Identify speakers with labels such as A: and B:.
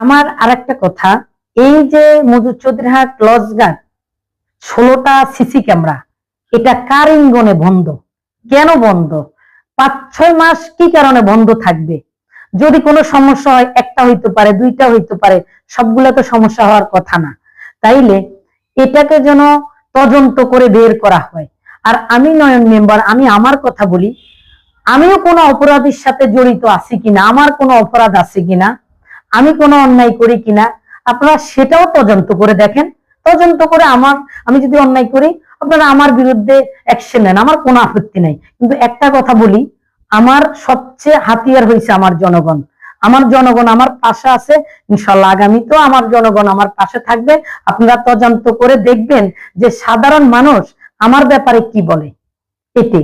A: আমার আর একটা কথা, এই যে মধু চৌধুরীহাট লজগাট ষোলোটা সিসি ক্যামেরা, এটা কার বন্ধ? কেন বন্ধ? পাঁচ, ছয় মাস কি কারণে বন্ধ থাকবে? যদি কোনো সমস্যা হয়, একটা হইতে পারে, দুইটা হইতে পারে, সবগুলো তো সমস্যা হওয়ার কথা না। তাইলে এটাকে যেন তদন্ত করে বের করা হয়। আর আমি নয়ন মেম্বার, আমি আমার কথা বলি, আমিও কোনো অপরাধীর সাথে জড়িত আছি কিনা, আমার কোনো অপরাধ আছে কিনা আমি কোনো অন্যায় করি কিনা, আপনারা সেটাও তদন্ত করে দেখেন। তদন্ত করে আমার, আমি যদি অন্যায় করি, আপনারা আমার বিরুদ্ধে অ্যাকশন নেন, আমার কোনো আপত্তি নাই। কিন্তু একটা কথা বলি, আমার সবচেয়ে হাতিয়ার হয়েছে আমার জনগণ। আমার জনগণ আমার পাশে আছে ইনশাল্লাহ আগামী তো আমার জনগণ আমার পাশে থাকবে। আপনারা তদন্ত করে দেখবেন যে সাধারণ মানুষ আমার ব্যাপারে কি বলে। এটি